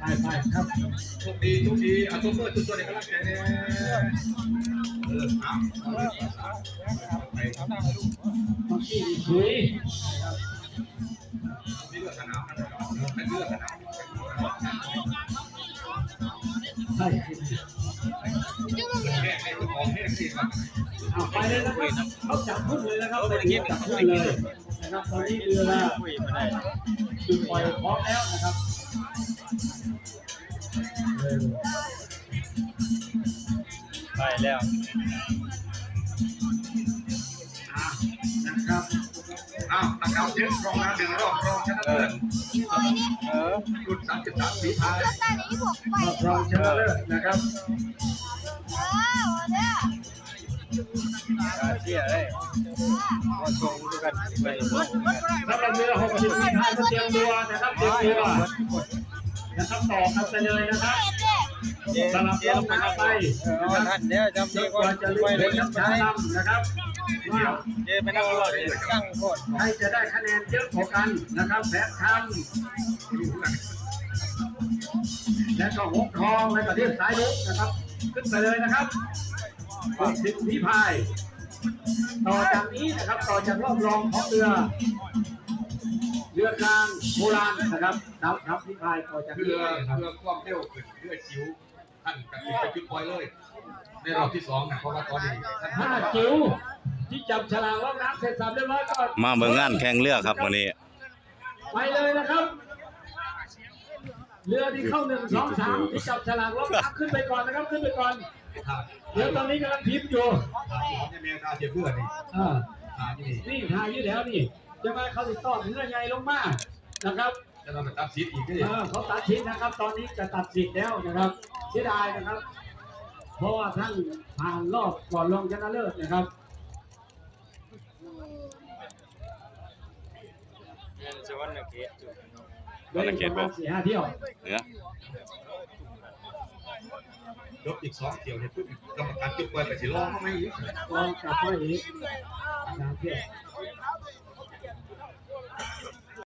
ไปไปครับโชคดีโชคดีเอาตัวเมื่อตัวตัวเด็กกำลังใจเนี่ยเออครับไปบางทีสวยนี่เลือกสนามนะครับเป็นเลือกสนาม ใช่เอาไปเลยนะครับเขาจับพุ่นเลยนะครับไปถึงจับพุ่นเลยนะครับตอนนี้เรือจุดปล่อยพร้อมแล้วนะครับไปแล้ว อ้าวตะเกาเจ็ดรองน้ำหนึ่งรอบรองชนะเลิศเออรุ่นสามสิบสามปีท้ายรอบรองชนะเลิศนะครับการเที่ยวได้ว่าส่งด้วยกันไปหมดสำหรับเรือ60ที่ท้ายเตรียมตัวนะครับเตรียมตัวนะครับต่อกันไปเลยนะครับสำหรับเจ๊ลลงงไปน้ำน้ำไปท่านเดี๋ยจำจดีกว่าว่าจะไปเล่นน้ำน้ำชาใช้ดำนะครับ ว่าเจไปนั่งรอดตั้งโคตรใครจะได้คะแนนเยอะกว่ากันนะครับแพทคำและก็หกทองและก็เรียกสายลุกนะครับ ขึ้นไปเลยนะครับสิบวิพาย ต่อจากนี้นะครับต่อจากรอบรองของเรือเรือกลางโบราณนะครับครับครับวิพายต่อจากเรือเรือความเร็วขึ้นเรือจิ๋วท่านกับไปจุดปล่อยเลย ในรอบที่สองนะเพราะว่าตอนนี้ท่านห้าจิ๋ว ที่จับฉลากรอบน้ำเสร็จสับเรียบร้อยก็มาเบิ่งงานแข่งเรือครับวันนี้ ไปเลยนะครับ เรือที่เข้าหนึ่งสองสามที่จับฉลากรอบน้ำขึ้นไปก่อนนะครับขึ้นไปก่อนท่าเดี๋ยวตอนนี้กำลังพิมพ์อยู่ท่าที่ผมจะมีท่าเทียบเพื่อนนี่อ่าท่าที่นี่นี่ทายอยู่แล้วนี่จะมาเขาติดต่อถึงเรื่องใหญ่ลงมานะครับจะเราไปตัดสิทธิ์อีกก็เอได้อเขาตัดสินนะครับ ตอนนี้จะตัดสินแล้วนะครับเสียดายนะครับ เพราะว่าท่านผ่านรอบก่อนลงชนะเลิศนะครับ โดนละเกตบ่สี่ห้เที่ยวเหนือยกอีกสองเที่ยวเนี่ยปุ๊บกรรมการจุกไว้แต่สิร้องไม่อีกลองกลับไปอีกสามเที่ยว